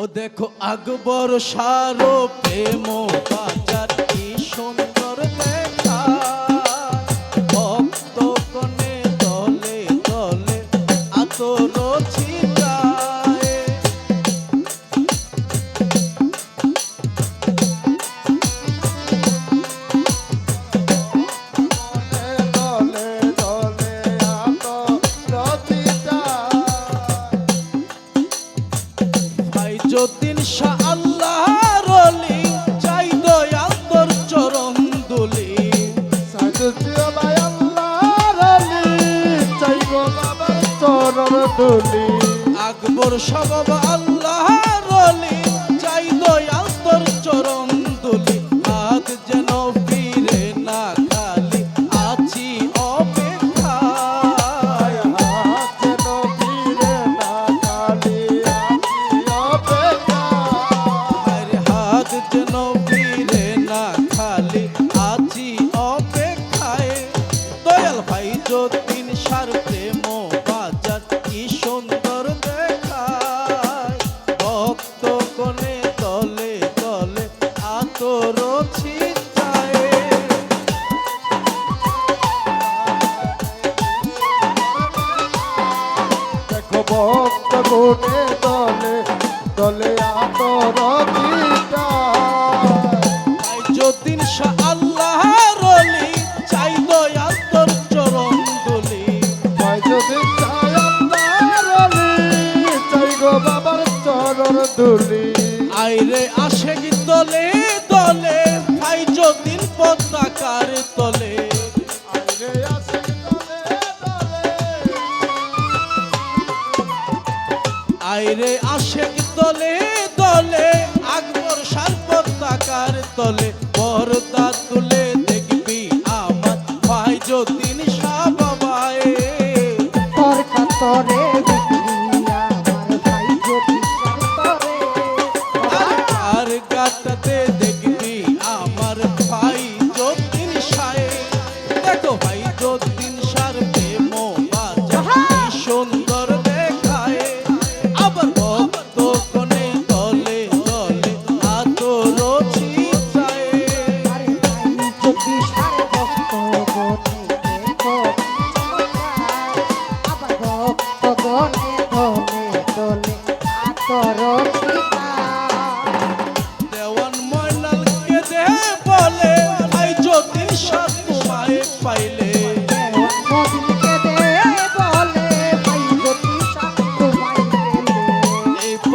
ও দেখো আকবর সারো প্রেম বাজার কি সুন্দর। যতীন শাহ আল্লাহ রলি চাই দয়াল তোর চরণ দুলি। আকবর সবাব আল্লাহ যতীন সার প্রেম বাজার কি সুন্দর দেখায়। ভক্ত কোনে তলে তলে আতর ভক্ত গুণে দলে দলে আত দুলি। আইরে আসে কি দলে দলে ভাই যতীন পতাকার তলে। আইরে আসে দলে দলে। কি দলে দলে আকবর সার পতাকার তলে। পর্দা তুলে দেখবি আমার ভাই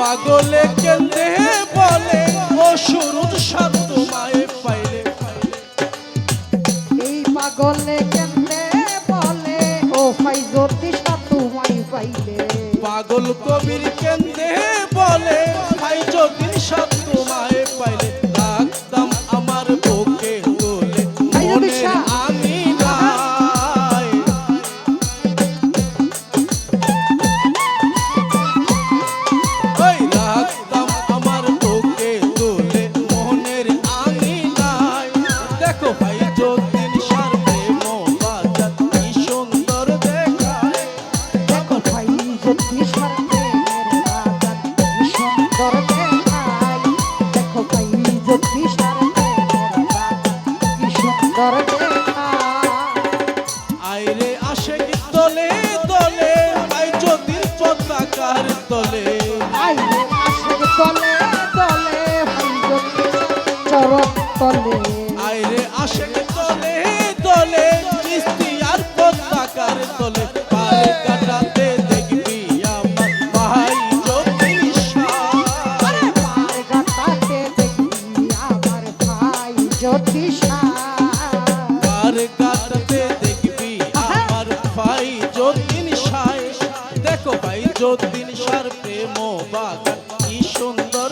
পাগলে কেন্দ্রে বলে? ও সুরুজ শান্ত মায়ে পাইলে। এই পাগলে কেন্দ্রে বলে? ও ভাই জ্যোতিষা তোমায় পাইলে। পাগল কবির কেন্দে তলে। আইরে আসে কি দলে দলে কিস্তিয়ার পতাকার তলে। পারে কাটাতে দেখবি আমার ভাই আমার ভাই জ্যোতিষা। পার কাটাতে দেখবি আমার ভাই যতীন দেখো ভাই যতীন সার প্রেম বাগান কি সুন্দর